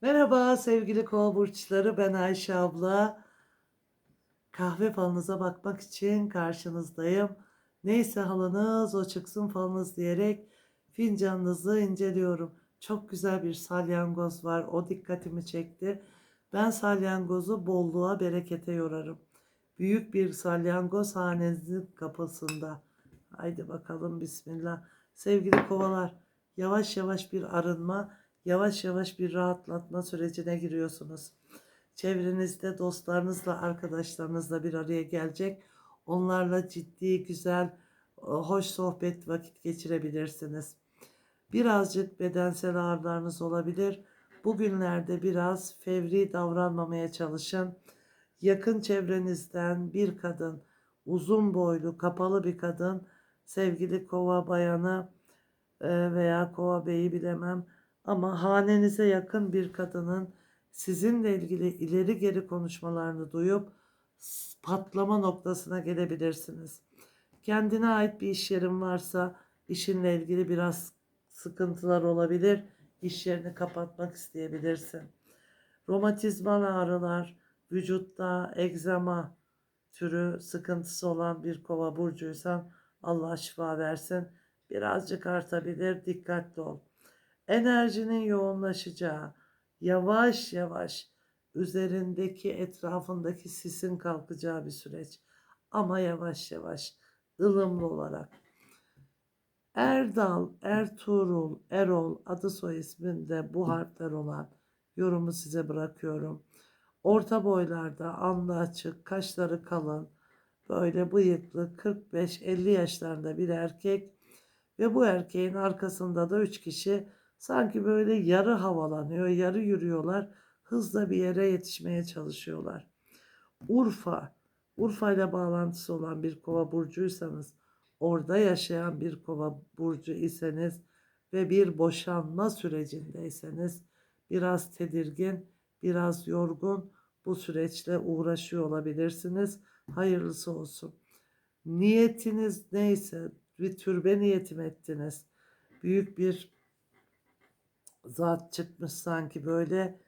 Merhaba sevgili kova burçları ben Ayşe abla. Kahve falınıza bakmak için karşınızdayım. Neyse halınız o çıksın falınız diyerek fincanınızı inceliyorum. Çok güzel bir salyangoz var o dikkatimi çekti. Ben salyangozu bolluğa berekete yorarım. Büyük bir salyangoz hanenizin kapısında. Haydi bakalım bismillah. Sevgili kovalar yavaş yavaş bir arınma yavaş yavaş bir rahatlatma sürecine giriyorsunuz. Çevrenizde dostlarınızla, arkadaşlarınızla bir araya gelecek. Onlarla ciddi, güzel, e, hoş sohbet vakit geçirebilirsiniz. Birazcık bedensel ağrılarınız olabilir. Bugünlerde biraz fevri davranmamaya çalışın. Yakın çevrenizden bir kadın, uzun boylu, kapalı bir kadın, sevgili kova bayanı e, veya kova beyi bilemem ama hanenize yakın bir kadının sizinle ilgili ileri geri konuşmalarını duyup patlama noktasına gelebilirsiniz. Kendine ait bir iş yerin varsa işinle ilgili biraz sıkıntılar olabilir. İş yerini kapatmak isteyebilirsin. Romatizmal ağrılar, vücutta egzama türü sıkıntısı olan bir kova burcuysan Allah şifa versin. Birazcık artabilir, dikkatli ol enerjinin yoğunlaşacağı, yavaş yavaş üzerindeki etrafındaki sisin kalkacağı bir süreç. Ama yavaş yavaş, ılımlı olarak. Erdal, Ertuğrul, Erol adı soy isminde bu harfler olan yorumu size bırakıyorum. Orta boylarda, alnı açık, kaşları kalın, böyle bıyıklı 45-50 yaşlarında bir erkek ve bu erkeğin arkasında da 3 kişi Sanki böyle yarı havalanıyor, yarı yürüyorlar. Hızla bir yere yetişmeye çalışıyorlar. Urfa, Urfa ile bağlantısı olan bir kova burcuysanız, orada yaşayan bir kova burcu iseniz ve bir boşanma sürecindeyseniz biraz tedirgin, biraz yorgun bu süreçle uğraşıyor olabilirsiniz. Hayırlısı olsun. Niyetiniz neyse bir türbe niyetim ettiniz. Büyük bir zat çıkmış sanki böyle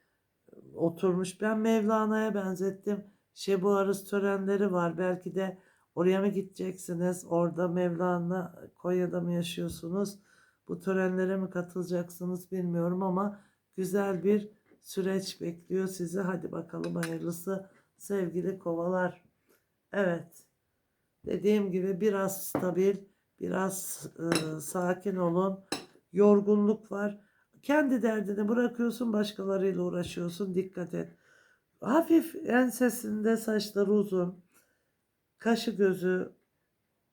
oturmuş. Ben Mevlana'ya benzettim. Şebu Arız törenleri var. Belki de oraya mı gideceksiniz? Orada Mevlana Konya'da mı yaşıyorsunuz? Bu törenlere mi katılacaksınız bilmiyorum ama güzel bir süreç bekliyor sizi. Hadi bakalım hayırlısı sevgili kovalar. Evet. Dediğim gibi biraz stabil, biraz e, sakin olun. Yorgunluk var. Kendi derdini bırakıyorsun, başkalarıyla uğraşıyorsun. Dikkat et. Hafif ensesinde saçları uzun, kaşı gözü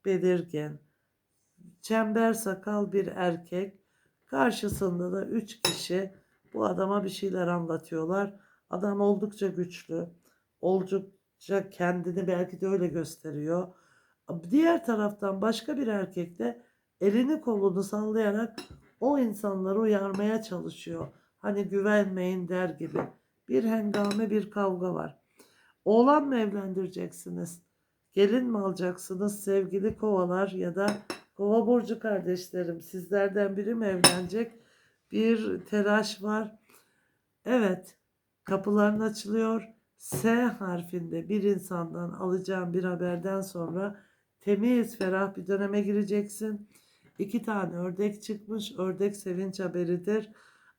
belirgin, çember sakal bir erkek. Karşısında da üç kişi bu adama bir şeyler anlatıyorlar. Adam oldukça güçlü, oldukça kendini belki de öyle gösteriyor. Diğer taraftan başka bir erkek de elini kolunu sallayarak o insanları uyarmaya çalışıyor. Hani güvenmeyin der gibi. Bir hengame bir kavga var. Oğlan mı evlendireceksiniz? Gelin mi alacaksınız sevgili kovalar ya da kova burcu kardeşlerim? Sizlerden biri mi evlenecek? Bir telaş var. Evet kapıların açılıyor. S harfinde bir insandan alacağım bir haberden sonra temiz ferah bir döneme gireceksin. İki tane ördek çıkmış. Ördek sevinç haberidir.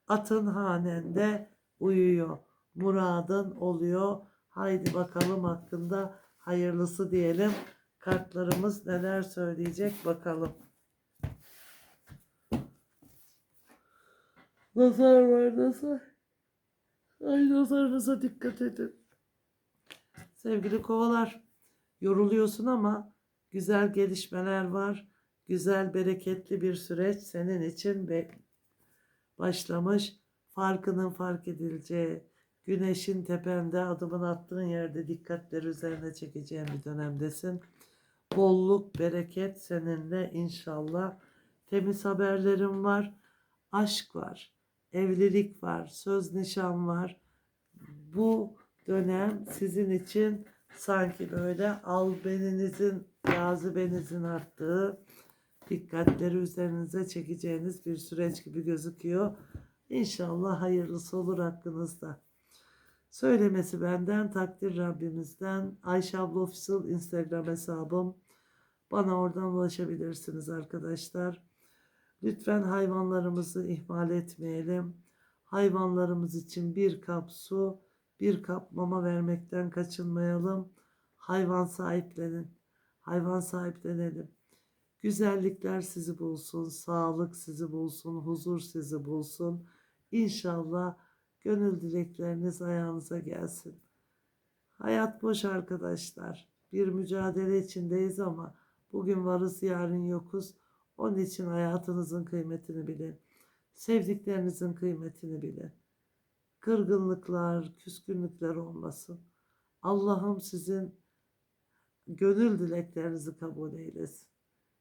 Atın hanende uyuyor. Muradın oluyor. Haydi bakalım hakkında hayırlısı diyelim. Kartlarımız neler söyleyecek bakalım. Nazar var nazar. Ay nazarınıza dikkat edin. Sevgili kovalar, yoruluyorsun ama güzel gelişmeler var. Güzel, bereketli bir süreç senin için be- başlamış. Farkının fark edileceği, güneşin tepende adımın attığın yerde dikkatleri üzerine çekeceğin bir dönemdesin. Bolluk, bereket seninle inşallah. Temiz haberlerim var. Aşk var. Evlilik var. Söz nişan var. Bu dönem sizin için sanki böyle albeninizin, cazibenizin arttığı, dikkatleri üzerinize çekeceğiniz bir süreç gibi gözüküyor. İnşallah hayırlısı olur hakkınızda. Söylemesi benden, takdir Rabbimizden. Ayşe abla Official Instagram hesabım. Bana oradan ulaşabilirsiniz arkadaşlar. Lütfen hayvanlarımızı ihmal etmeyelim. Hayvanlarımız için bir kap su, bir kap mama vermekten kaçınmayalım. Hayvan sahiplenin. Hayvan sahiplenelim. Güzellikler sizi bulsun, sağlık sizi bulsun, huzur sizi bulsun. İnşallah gönül dilekleriniz ayağınıza gelsin. Hayat boş arkadaşlar. Bir mücadele içindeyiz ama bugün varız yarın yokuz. Onun için hayatınızın kıymetini bilin. Sevdiklerinizin kıymetini bilin. Kırgınlıklar, küskünlükler olmasın. Allah'ım sizin gönül dileklerinizi kabul eylesin.